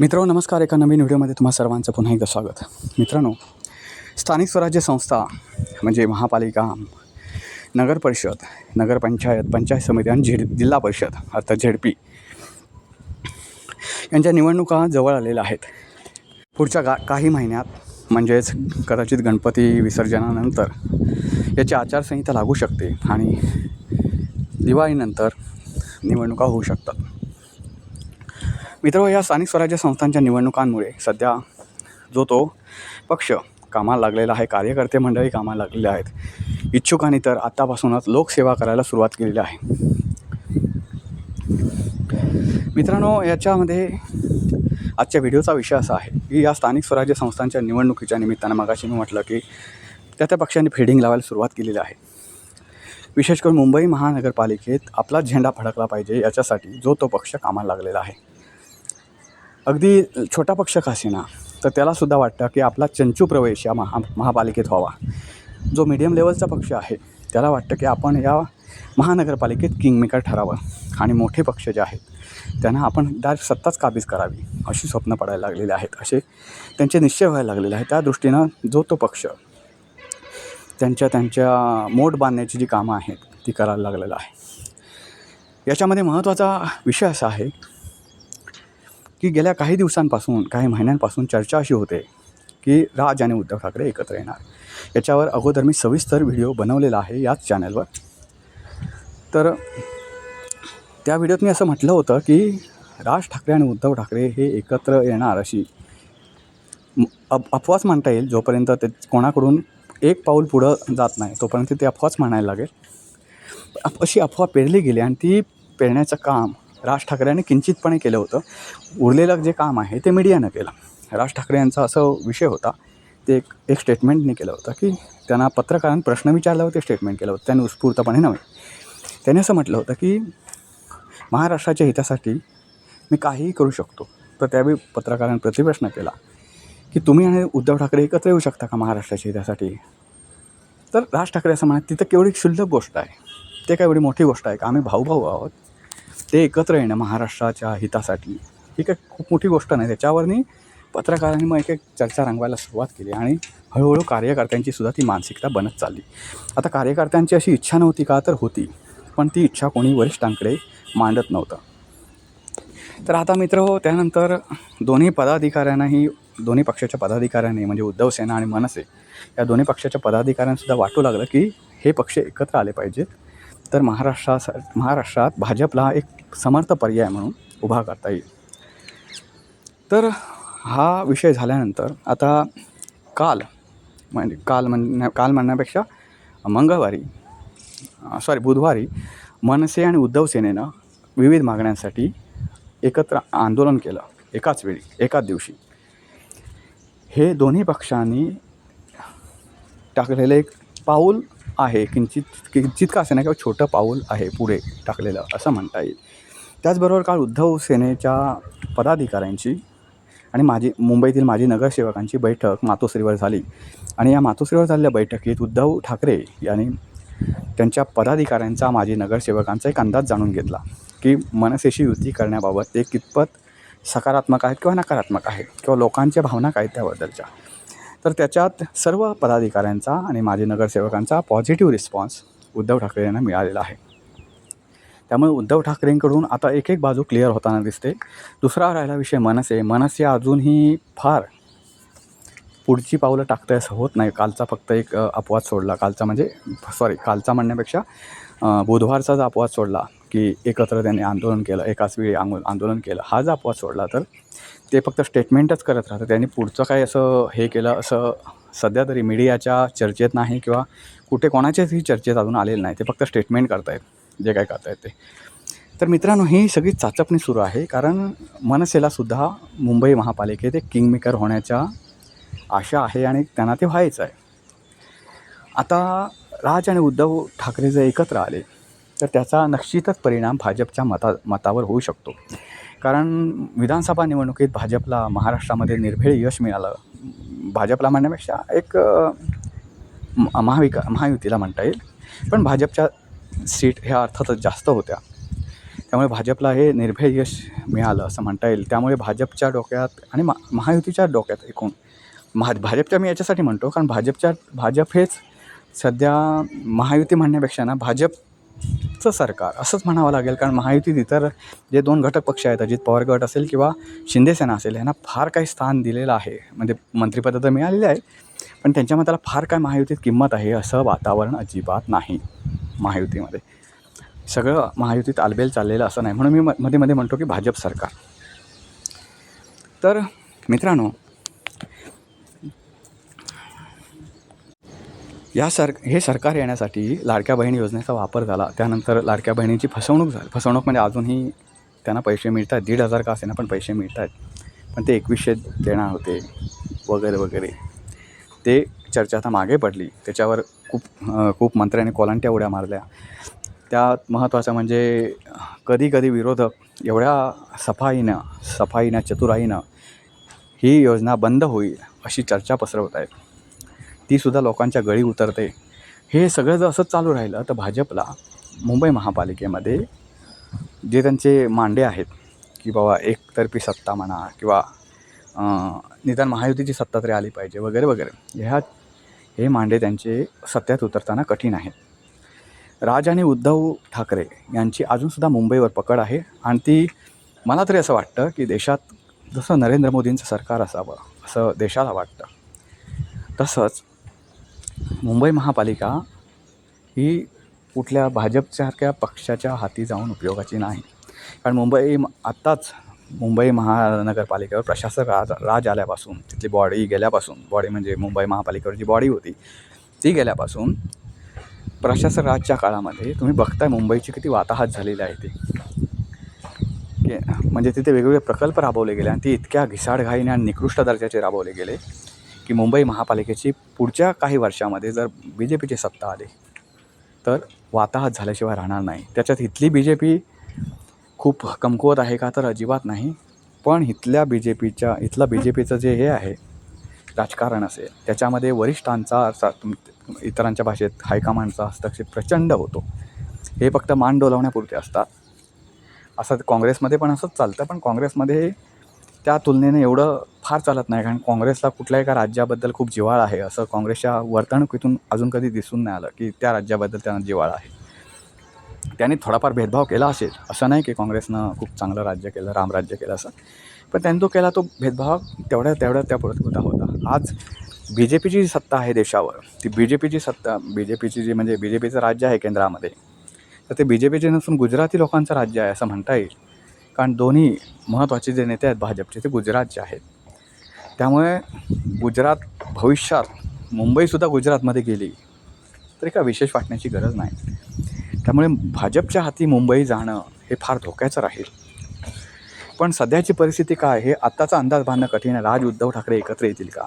मित्रांनो नमस्कार. एका नवीन व्हिडिओमध्ये तुम्हा सर्वांचं पुन्हा एकदा स्वागत. मित्रांनो स्थानिक स्वराज्य संस्था म्हणजे महापालिका नगर परिषद नगरपंचायत पंचायत समिती आणि झेड जिल्हा परिषद अर्थात झेडपी यांच्या निवडणुका जवळ आलेल्या आहेत. पुढच्या गा काही महिन्यात म्हणजेच कदाचित गणपती विसर्जनानंतर याची आचारसंहिता लागू शकते आणि दिवाळीनंतर निवडणुका होऊ शकतात. मित्र या स्थानिक स्वराज्य संस्थांच्या निवडणुकांमुळे सध्या जो तो पक्ष कामाला लागलेला आहे कार्यकर्ते मंडळी कामाला लागलेले आहेत इच्छुकांनी तर आत्तापासूनच लोकसेवा करायला सुरुवात केलेली आहे. मित्रांनो याच्यामध्ये आजच्या व्हिडिओचा विषय असा आहे की या स्थानिक स्वराज्य संस्थांच्या निवडणुकीच्या निमित्तानं मगाशी मी म्हटलं की त्या त्या पक्षांनी फेडिंग लावायला सुरुवात केलेली आहे. विशेष करून मुंबई महानगरपालिकेत आपला झेंडा फडकला पाहिजे याच्यासाठी जो तो पक्ष कामाला लागलेला आहे. अगदी छोटा पक्ष का असेना? तर त्यालासुद्धा वाटतं की आपला चंचू प्रवेश या महा महापालिकेत व्हावा. जो मीडियम लेवलचा पक्ष आहे त्याला वाटतं की आपण या महानगरपालिकेत किंगमेकर ठरावं आणि मोठे पक्ष जे आहेत त्यांना आपण डायरेक्ट सत्ताच काबीज करावी अशी स्वप्न पडायला लागलेली आहेत. असे त्यांचे निश्चय व्हायला लागलेले आहेत. त्या दृष्टीनं जो तो पक्ष त्यांच्या त्यांच्या मोठ बांधण्याची जी कामं आहेत ती करायला लागलेलं आहे. याच्यामध्ये महत्त्वाचा विषय असा आहे की गेल्या काही दिवसांपासून काही महिन्यांपासून चर्चा अशी होते की राज आणि उद्धव ठाकरे एकत्र येणार. याच्यावर अगोदर मी सविस्तर व्हिडिओ बनवलेला आहे याच चॅनलवर. तर त्या व्हिडिओत मी असं म्हटलं होतं की राज ठाकरे आणि उद्धव ठाकरे हे एकत्र येणार अशी अप अफवाच म्हणता येईल जोपर्यंत ते कोणाकडून एक पाऊल पुढं जात नाही तोपर्यंत ते अफवाच म्हणायला लागेल. अप- अशी अफवा पेरली गेली आणि ती पेरण्याचं काम राज ठाकरेंनी किंचितपणे केलं होतं. उरलेलं जे काम आहे ते मीडियानं केलं. राज ठाकरे यांचा असं विषय होता ते एक एक स्टेटमेंटने केलं होतं की त्यांना पत्रकारांनी प्रश्न विचारला ते स्टेटमेंट केलं होतं. त्यांनी उत्स्फूर्तपणे नव्हे. त्याने असं म्हटलं होतं की महाराष्ट्राच्या हितासाठी मी काहीही करू शकतो तर त्यावेळी पत्रकारांनी प्रतिप्रश्न केला की तुम्ही आणि उद्धव ठाकरे एकत्र येऊ शकता का महाराष्ट्राच्या हितासाठी? तर राज ठाकरे असं म्हणत तिथं केवढी क्षुल्लक गोष्ट आहे. ते काय एवढी मोठी गोष्ट आहे का? आम्ही भाऊ भाऊ आहोत. ते एकत्र येणं महाराष्ट्राच्या हितासाठी. ही काय खूप मोठी गोष्ट नाही. त्याच्यावरनी पत्रकारांनी मग एक एक चर्चा रंगवायला सुरुवात केली आणि हळूहळू कार्यकर्त्यांची सुद्धा ती मानसिकता बनत चालली. आता कार्यकर्त्यांची अशी इच्छा नव्हती का तर होती पण ती इच्छा कोणी वरिष्ठांकडे मांडत नव्हतं. तर आता मित्र हो त्यानंतर दोन्ही पदाधिकाऱ्यांनाही दोन्ही पक्षाच्या पदाधिकाऱ्यांनी म्हणजे उद्धव सेना आणि मनसे या दोन्ही पक्षाच्या पदाधिकाऱ्यांसुद्धा वाटू लागलं की हे पक्ष एकत्र आले पाहिजेत. तर महाराष्ट्रासा महाराष्ट्रात भाजपला एक समर्थ पर्याय म्हणून उभा करता येईल. तर हा विषय झाल्यानंतर आता काल म्हणजे काल म्हणण्या काल म्हणण्यापेक्षा मंगळवारी सॉरी बुधवारी मनसे आणि उद्धव सेनेनं विविध मागण्यांसाठी एकत्र आंदोलन केलं एकाच वेळी एकाच दिवशी. हे दोन्ही पक्षांनी टाकलेलं एक पाऊल आहे किंचित किंचित का असे ना किंवा छोटं पाऊल आहे पुढे टाकलेलं असं म्हणता येईल. त्याचबरोबर काल उद्धव सेनेच्या पदाधिकाऱ्यांची आणि माझी मुंबईतील माजी नगरसेवकांची बैठक मातोश्रीवर झाली. आणि या मातोश्रीवर झालेल्या बैठकीत उद्धव ठाकरे यांनी त्यांच्या पदाधिकाऱ्यांचा माजी नगरसेवकांचा एक अंदाज जाणून घेतला की मनसेशी युती करण्याबाबत ते कितपत सकारात्मक आहेत किंवा नकारात्मक आहेत किंवा लोकांच्या भावना काय त्याबद्दलच्या. तर त्याच्यात सर्व पदाधिकाऱ्यांचा आणि माजी नगरसेवकांचा पॉझिटिव्ह रिस्पॉन्स उद्धव ठाकरे यांना मिळालेला आहे. त्यामुळे उद्धव ठाकरेंकडून आता एक एक बाजू क्लिअर होताना दिसते. दुसरा राहिला विषय मनसे. मनसे अजूनही फार पुढची पावलं टाकतं असं होत नाही. कालचा फक्त एक अपवाद सोडला. कालचा म्हणजे सॉरी कालचा म्हणण्यापेक्षा बुधवारचाच बुधवारचा जो अपवाद सोडला की एकत्र त्यांनी आंदोलन केलं एकाच वेळी आंदो आंदोलन केलं हा जर अपवाद सोडला तर ते फक्त स्टेटमेंटच करत राहतं त्यांनी पुढचं काय असं हे केलं असं सध्या तरी मीडियाच्या चर्चेत नाही किंवा कुठे कोणाच्याचही चर्चेत अजून आलेलं नाही. ते फक्त स्टेटमेंट करतायत. जे काय करतायत येते. तर मित्रांनो ही सगळी चाचपणी सुरू आहे. कारण मनसेलासुद्धा मुंबई महापालिकेत एक किंगमेकर होण्याच्या आशा आहे आणि त्यांना ते व्हायचं आहे. आता राज आणि उद्धव ठाकरे जर एकत्र आले तर त्याचा नक्षितच परिणाम भाजपच्या मता मतावर होऊ शकतो. कारण विधानसभा निवडणुकीत भाजपला महाराष्ट्रामध्ये निर्भेळ यश मिळालं. भाजपला म्हणण्यापेक्षा एक महाविका महायुतीला म्हणता येईल. पण भाजपच्या सीट ह्या अर्थातच जास्त होत्या. त्यामुळे भाजपला हे निर्भय यश मिळालं असं म्हणता येईल. त्यामुळे भाजपच्या डोक्यात आणि मा महायुतीच्या डोक्यात एकूण महा भाजपच्या मी याच्यासाठी म्हणतो कारण भाजपच्या भाजप हेच सध्या महायुती म्हणण्यापेक्षा ना भाजपचं सरकार असंच म्हणावं लागेल. कारण महायुतीत इतर जे दोन घटक पक्ष आहेत अजित पवार गट असेल किंवा शिंदेसेना असेल यांना फार काही स्थान दिलेलं आहे. म्हणजे मंत्रिपद तर मिळालेले आहे पण त्यांच्या मताला फार काय महायुतीत किंमत आहे असं वातावरण अजिबात नाही महायुतीमध्ये. सगळं महायुतीत आलबेल चाललेलं असं नाही. म्हणून मी म मध्ये मध्ये म्हणतो की भाजप सरकार. तर मित्रांनो या सर हे सरकार येण्यासाठी लाडक्या बहिणी योजनेचा वापर झाला. त्यानंतर लाडक्या बहिणीची फसवणूक झाली फसवणूक म्हणजे अजूनही त्यांना पैसे मिळत आहेत दीड हजार का असेना पण पैसे मिळत आहेत पण ते एकवीसशे देणार होते. वगैरे वगैरे. ते चर्चा आता मागे पडली. त्याच्यावर खूप खूप मंत्र्यांनी कोलांट्या उड्या मारल्या. त्यात महत्त्वाचं म्हणजे कधी कधी विरोधक एवढ्या सफाईनं सफाईनं चतुराईनं ही योजना बंद होईल अशी चर्चा पसरवत आहेत. तीसुद्धा लोकांच्या गळी उतरते. हे सगळं जर असंच चालू राहिलं तर भाजपला मुंबई महापालिकेमध्ये जे त्यांचे मांडे आहेत की बाबा एकतर्फी सत्ता म्हणा किंवा निदान महायुतीची सत्ता तरी आली पाहिजे वगैरे वगैरे. ह्या हे मांडे त्यांचे सत्यात उतरताना कठीण आहेत. राज आणि उद्धव ठाकरे यांची अजूनसुद्धा मुंबईवर पकड आहे आणि ती मला तरी असं वाटतं की देशात जसं नरेंद्र मोदींचं सरकार असावं असं देशाला वाटतं. तसंच मुंबई महापालिका ही कुठल्या भाजपसारख्या पक्षाच्या हाती जाऊन उपयोगाची नाही. कारण मुंबई म- आत्ताच मुंबई महानगरपालिकेवर प्रशासक राज राज आल्यापासून तिथली बॉडी गेल्यापासून बॉडी म्हणजे मुंबई महापालिकेवर जी बॉडी होती ती गेल्यापासून प्रशासक राजच्या काळामध्ये तुम्ही बघताय मुंबईची किती वाताहत झालेली आहे ती. म्हणजे तिथे वेगवेगळे प्रकल्प राबवले गेले आणि ती इतक्या घिसाडघाईने आणि निकृष्ट दर्जाचे राबवले गेले की मुंबई महापालिकेची पुढच्या काही वर्षामध्ये जर बी जे पीची सत्ता आली तर वाताहत झाल्याशिवाय राहणार नाही. त्याच्यात इथली बी जे पी खूप कमकुवत आहे का तर अजिबात नाही. पण इथल्या बी जे पीच्या इथलं बी जे पीचं जे हे आहे राजकारण असेल त्याच्यामध्ये वरिष्ठांचा असा इतरांच्या भाषेत हायकमांडचा हस्तक्षेप प्रचंड होतो. हे फक्त मान डोलावण्यापुरते असतात. असं काँग्रेसमध्ये पण असंच चालतं पण काँग्रेसमध्ये त्या तुलनेने एवढं फार चालत नाही कारण काँग्रेसला कुठल्याही एका राज्याबद्दल खूप जिव्हाळा आहे असं काँग्रेसच्या वर्तणुकीतून अजून कधी दिसून नाही आलं की त्या राज्याबद्दल त्यांना जिव्हाळा आहे. त्यांनी थोडाफार भेदभाव केला असेल असं नाही की काँग्रेसनं खूप चांगलं राज्य केलं रामराज्य केलं असं. पण त्यांनी तो केला तो भेदभाव तेवढ्या तेवढ्या त्या पुरस्कृता होता आज बी जे पीची जी सत्ता आहे देशावर ती बी जे पीची सत्ता बी जे पीची जी म्हणजे बी जे पीचं राज्य आहे केंद्रामध्ये तर ते बी जे पीचे नसून गुजराती लोकांचं राज्य आहे असं म्हणता येईल. कारण दोन्ही महत्त्वाचे जे नेते आहेत भाजपचे ते गुजरातचे आहेत. त्यामुळे गुजरात भविष्यात मुंबईसुद्धा गुजरातमध्ये गेली तरी का विशेष वाटण्याची गरज नाही. त्यामुळे भाजपच्या हाती मुंबई जाणं हे फार धोक्याचं राहील. पण सध्याची परिस्थिती काय? हे आत्ताचा अंदाज बांधणं कठीण राज उद्धव ठाकरे एकत्र येतील का?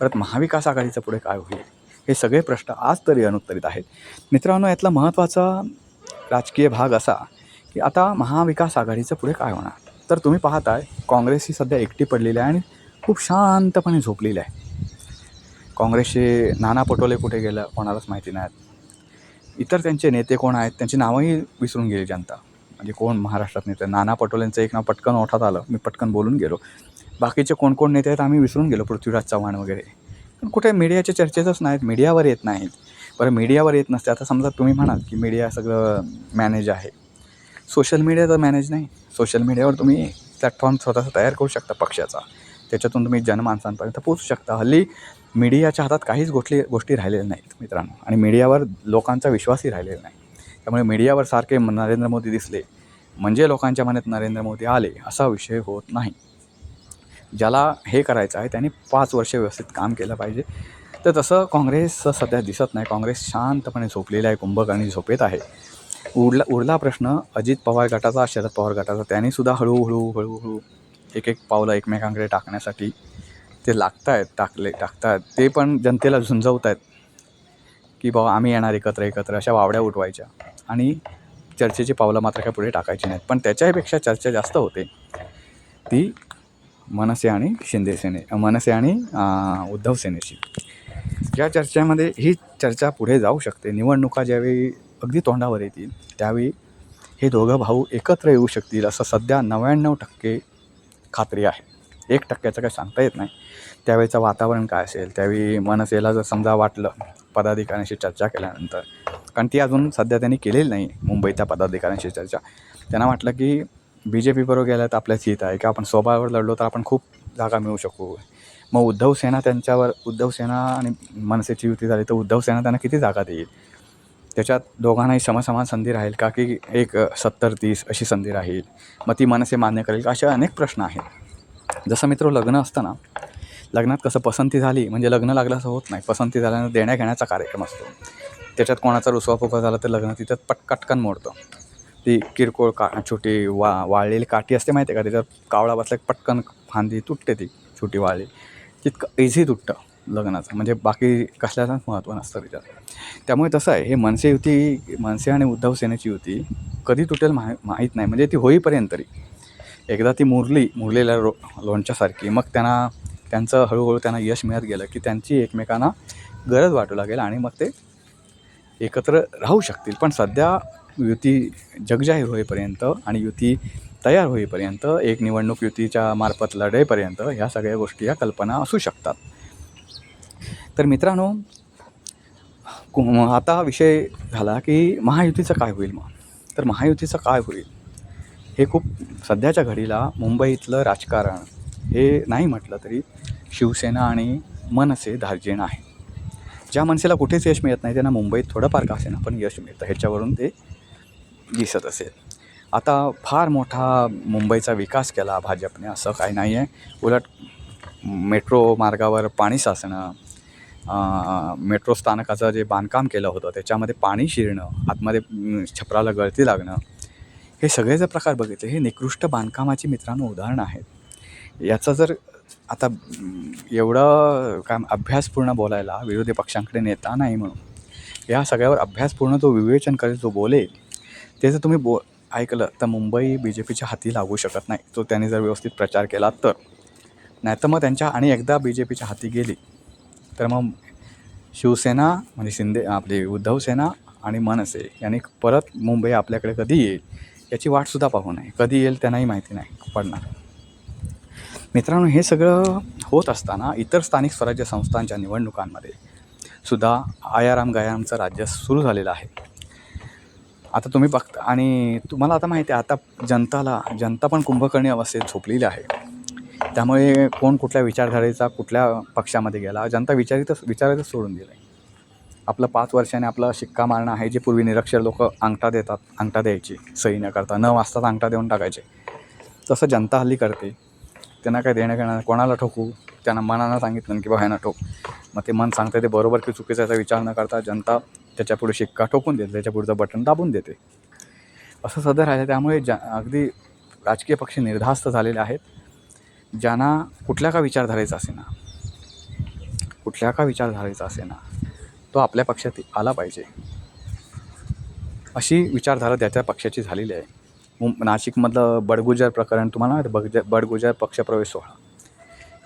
परत महाविकास आघाडीचं पुढे काय होईल? हे सगळे प्रश्न आज तरी अनुत्तरित आहेत. मित्रांनो यातला महत्त्वाचा राजकीय भाग असा की आता महाविकास आघाडीचं पुढे काय होणार? तर तुम्ही पाहताय काँग्रेस ही सध्या एकटी पडलेली आहे आणि खूप शांतपणे झोपलेली आहे. काँग्रेसचे नाना पटोले कुठे गेलं? कोणालाच माहिती नाहीत. इतर त्यांचे नेते कोण आहेत त्यांची नावंही विसरून गेली जनता. म्हणजे कोण महाराष्ट्रात नेते? नाना पटोलेंचं एक नाव पटकन ओठात आलं. मी पटकन बोलून गेलो. बाकीचे कोण कोण नेते आहेत आम्ही विसरून गेलो पृथ्वीराज चव्हाण वगैरे. पण कुठे मीडियाच्या चर्चेतच नाहीत मीडियावर येत नाहीत. बरं मीडियावर येत नसते. आता समजा तुम्ही म्हणाल की मीडिया सगळं मॅनेज आहे. सोशल मीडिया तर मॅनेज नाही. सोशल मीडियावर तुम्ही प्लॅटफॉर्म स्वतःचा तयार करू शकता पक्षाचा. त्याच्यातून तुम्ही जनमानसांपर्यंत पोचू शकता. हल्ली मीडियाच्या हातात काहीच गोष्टी गोष्टी राहिलेल्या नाहीत मित्रांनो. आणि मीडियावर लोकांचा विश्वासही राहिलेला नाही. त्यामुळे मीडियावर सारखे म- नरेंद्र मोदी दिसले म्हणजे लोकांच्या मनात नरेंद्र मोदी आले असा विषय होत नाही. ज्याला हे करायचं आहे त्यांनी पाच वर्ष व्यवस्थित काम केलं पाहिजे. तर तसं काँग्रेस सध्या दिसत नाही. काँग्रेस शांतपणे झोपलेलं आहे कुंभकर्णी झोपेत आहे. उरला उरला प्रश्न अजित पवार गटाचा शरद पवार गटाचा त्यांनीसुद्धा हळूहळू हळूहळू एक एक पावलं एकमेकांकडे टाकण्यासाठी ते लागत आहेत टाकले टाकतात ते पण जनतेला झुंजवत आहेत की बाबा आम्ही येणार एकत्र एकत्र अशा वावड्या उठवायच्या. आणि चर्चेची पावलं मात्र काय पुढे टाकायची नाहीत. पण त्याच्याहीपेक्षा चर्चा जास्त होते. ती मनसे आणि शिंदे सेने मनसे आणि उद्धवसेनेची उद्धव सेनेची या चर्चेमध्ये ही चर्चा पुढे जाऊ शकते. निवडणुका ज्यावेळी अगदी तोंडावर येतील त्यावेळी हे दोघं भाऊ एकत्र येऊ शकतील असं सध्या नव्याण्णव टक्के खात्री आहे. एक टक्क्याचं काही सांगता येत नाही. त्यावेळेचं वातावरण काय असेल? त्यावेळी मनसेला जर समजा वाटलं पदाधिकाऱ्यांशी चर्चा केल्यानंतर कारण ती अजून सध्या त्यांनी केलेली नाही मुंबईच्या पदाधिकाऱ्यांशी चर्चा. त्यांना वाटलं की बी जे पीबरोबर गेलं तर आपल्याच हित आहे. की आपण स्वभावावर लढलो तर आपण खूप जागा मिळू शकू. मग उद्धव सेना त्यांच्यावर उद्धव सेना आणि मनसेची युती झाली तर उद्धव सेना त्यांना किती जागा देईल? त्याच्यात दोघांनाही समसमान संधी राहील का? की एक सत्तर तीस अशी संधी राहील? मग ती मनसे मान्य करेल का? असे अनेक प्रश्न आहेत. जसं मित्र लग्न असतं ना लग्नात कसं पसंती झाली म्हणजे लग्न लागलं असं होत नाही. पसंती झाल्यानं देण्या घेण्याचा कार्यक्रम असतो. त्याच्यात कोणाचा रुसवा झाला तर लग्न तिथं पटकटकन मोडतं. ती किरकोळ का छोटी वा वाळलेली काठी असते माहिती आहे का? त्याच्यात कावळा बसल्या पटकन फांदी तुटते ती छोटी वाळली तितकं इझी तुटतं लग्नाचं. म्हणजे बाकी कसल्याचंच महत्त्व नसतं त्याच्यात त्यामुळे तसं आहे. हे मनसे युती मनसे आणि उद्धव सेनेची युती कधी तुटेल माहि माहीत नाही. म्हणजे ती होईपर्यंत तरी. एकदा ती मुरली मुरलेल्या रो लोणच्यासारखी. मग त्यांना त्यांचं हळूहळू त्यांना यश मिळत गेलं की त्यांची एकमेकांना गरज वाटू लागेल आणि मग ते एकत्र राहू शकतील. पण सध्या युती जगजाहीर होईपर्यंत आणि युती तयार होईपर्यंत एक निवडणूक युतीच्या मार्फत लढेपर्यंत ह्या सगळ्या गोष्टी या कल्पना असू शकतात. तर मित्रांनो कु- आता विषय झाला की महायुतीचं काय होईल मग? तर महायुतीचं काय होईल? हे खूप सध्याच्या घडीला मुंबईतलं राजकारण हे नाही म्हटलं तरी शिवसेना आणि मनसे धार्जिण आहे. ज्या मनसेला कुठेच यश मिळत नाही त्यांना मुंबईत थोडंफार का असेना पण यश मिळतं ह्याच्यावरून ते दिसत असेल. आता फार मोठा मुंबईचा विकास केला भाजपने असं काही नाही आहे. उलट मेट्रो मार्गावर पाणी साचणं मेट्रो स्थानकाचं जे बांधकाम केलं होतं त्याच्यामध्ये पाणी शिरणं आतमध्ये छपराला गळती लागणं हे सगळे जे प्रकार बघितले हे निकृष्ट बांधकामाची मित्रांनो उदाहरणं आहेत. याचं जर आता एवढं काय अभ्यासपूर्ण बोलायला विरोधी पक्षांकडे नेता नाही म्हणून या सगळ्यावर अभ्यासपूर्ण जो विवेचन करेल जो बोलेल ते जर तुम्ही बो ऐकलं तर मुंबई बी जे पीच्या हाती लागू शकत नाही. तो त्यांनी जर व्यवस्थित प्रचार केला तर. नाही तर मग त्यांच्या आणि एकदा बी जे पीच्या हाती गेली तर मग शिवसेना म्हणजे शिंदे आपली उद्धव सेना आणि मनसे यांनी परत मुंबई आपल्याकडे कधी येईल? याची वाटसुद्धा पाहू नये. कधी येईल त्यांनाही माहिती नाही पडणार. मित्रांनो हे सगळं होत असताना इतर स्थानिक स्वराज्य संस्थांच्या निवडणुकांमध्ये सुद्धा आयाराम गयारामचं राज्य सुरू झालेलं आहे. आता तुम्ही बघता आणि तुम्हाला आता माहिती आहे आता जनताला जनता पण कुंभकर्णी अवस्थेत झोपलेली आहे. त्यामुळे कोण कुठल्या विचारधारेचा कुठल्या पक्षामध्ये गेला जनता विचारितच विचारायचं सोडून दिलं आहे आपलं पाच वर्षाने आपलं शिक्का मारणं आहे जे पूर्वी निरक्षर लोक अंगठा देतात अंगठा द्यायची सही न करता न वाचताच अंगठा देऊन टाकायचे. तसं जनता हल्ली करते. त्यांना काय देणं घेणं कोणाला ठोकू? त्यांना मनानं सांगितलं की बा ह्यानं ठोक. मग ते मन सांगतं ते बरोबर की चुकीचं याचा विचार न करता जनता त्याच्यापुढे शिक्का ठोकून देते त्याच्यापुढचं बटन दाबून देते. असं सध्या राहिलं त्यामुळे ज्या अगदी राजकीय पक्ष निर्धास्त झालेले आहेत. ज्यांना कुठल्या का विचारधारेचा असेना? कुठल्या का विचारधारेचा असेना? तो आपल्या पक्षात आला पाहिजे. अशी विचारधारा त्या त्या पक्षाची झालेली आहे. मुं नाशिकमधलं बडगुजर प्रकरण तुम्हाला माहिती बगज बडगुजर पक्षप्रवेश सोहळा.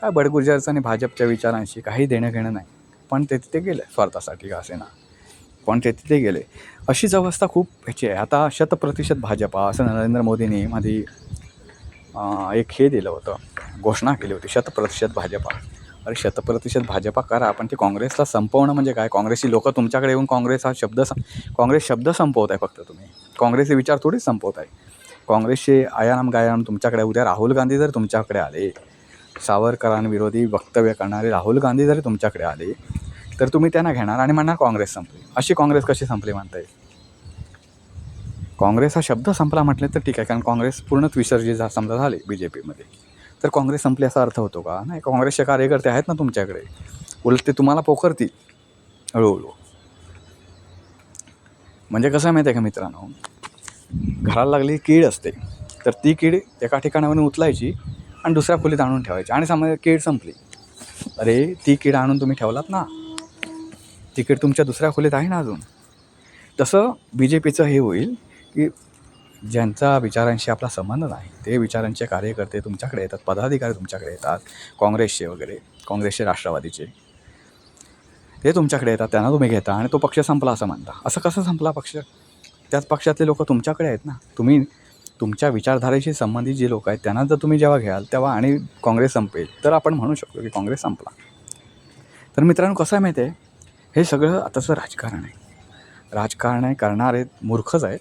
काय बडगुजरचं आणि भाजपच्या विचारांशी काही देणं घेणं नाही. पण ते तिथे गेले स्वार्थासाठी का असेना पण ते तिथे गेले. अशीच अवस्था खूप ह्याची आहे. आता शतप्रतिशत भाजपा असं नरेंद्र मोदींनी माझी एक हे दिलं होतं घोषणा केली होती. शतप्रतिशत भाजपा. अरे शतप्रतिशत भाजपा करा पण ते काँग्रेसला संपवणं म्हणजे काय? काँग्रेसची लोकं तुमच्याकडे येऊन काँग्रेस हा शब्द सं काँग्रेस शब्द संपवत आहे फक्त तुम्ही. काँग्रेसचे विचार थोडीच संपवत आहे काँग्रेसचे आयाराम गायाराम तुमच्याकडे उद्या राहुल गांधी जर तुमच्याकडे आले सावरकरांविरोधी वक्तव्य करणारे राहुल गांधी जरी तुमच्याकडे आले तर तुम्ही त्यांना घेणार आणि म्हणणार काँग्रेस संपली. अशी काँग्रेस कशी संपली म्हणता येईल काँग्रेस हा शब्द संपला म्हटले तर ठीक आहे कारण काँग्रेस पूर्णच विसर्जित झा- समजा झाले बी जे पीमध्ये तर काँग्रेस संपली असा अर्थ होतो का? नाही काँग्रेसचे कार्यकर्ते आहेत ना तुमच्याकडे. उलट ते तुम्हाला पोखरतील हळूहळू. म्हणजे कसं आहे माहिती आहे का मित्रांनो? घराला लागली कीड असते. तर ती कीड एका ठिकाणावरून उचलायची आणि दुसऱ्या खोलीत आणून ठेवायची. आणि समजा कीड संपली. अरे ती कीड आणून तुम्ही ठेवलात ना? ती कीड तुमच्या दुसऱ्या खोलीत आहे ना अजून? तसं बी जे पीचं हे होईल की ज्यांचा विचारांशी आपला संबंध नाही ते विचारांचे कार्यकर्ते तुमच्याकडे येतात पदाधिकारी तुमच्याकडे येतात काँग्रेसचे वगैरे काँग्रेसचे राष्ट्रवादीचे. ते तुमच्याकडे येतात त्यांना तुम्ही घेता आणि तो पक्ष संपला असं म्हणता. असं कसं संपला पक्ष? त्याच पक्षातले लोक तुमच्याकडे आहेत ना. तुम्ही तुमच्या विचारधारेशी संबंधित जे लोक आहेत त्यांना जर तुम्ही जेव्हा घ्याल तेव्हा आणि काँग्रेस संपेल तर आपण म्हणू शकतो की काँग्रेस संपला. तर मित्रांनो कसं आहे माहिती आहे? हे सगळं आताचं राजकारण आहे. राजकारण आहे करणारे मूर्खच आहेत.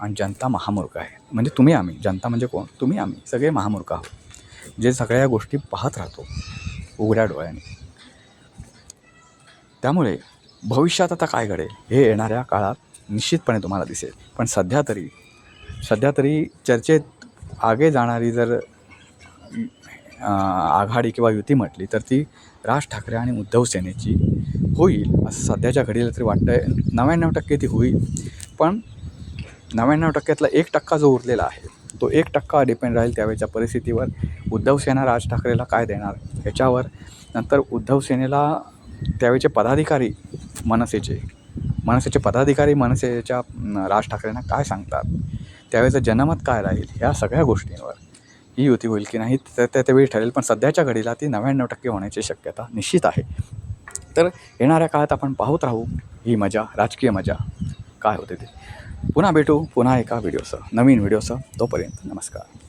आणि जनता महामूर्ख आहे. म्हणजे तुम्ही आम्ही. जनता म्हणजे कोण? तुम्ही आम्ही. सगळे महामूर्ख आहोत. जे सगळ्या गोष्टी पाहत राहतो. उघड्या डोळ्याने. त्यामुळे भविष्यात आता काय घडेल? हे येणाऱ्या काळात निश्चितपणे तुम्हाला दिसेल. पण सध्या तरी सध्या तरी चर्चेत आगे जाणारी जर आघाडी किंवा युती म्हटली तर ती राज ठाकरे आणि उद्धव सेनेची होईल. असं सध्याच्या घडीला तरी वाटतं आहे नव्याण्णव टक्के ती होईल. पण नव्याण्णव टक्क्यातला एक टक्का जो उरलेला आहे तो एक टक्का डिपेंड राहील त्यावेळेच्या परिस्थितीवर. उद्धव सेना राज ठाकरेला काय देणार? ह्याच्यावर नंतर उद्धव सेनेला त्यावेळचे पदाधिकारी मनसेचे मनसेचे पदाधिकारी मनसेच्या राज ठाकरेंना काय सांगतात? त्यावेळेचं जनमत काय राहील? ह्या सगळ्या गोष्टींवर. ही युती होईल की नाही तर त्या त्यावेळी ठरेल पण सध्याच्या घडीला ती नव्याण्णव टक्के होण्याची शक्यता निश्चित आहे. तर येणाऱ्या काळात आपण पाहत राहू ही मजा राजकीय मजा. काय होते ते? पुन्हा भेटू पुन्हा एका व्हिडिओसह नवीन व्हिडिओसह तोपर्यंत नमस्कार.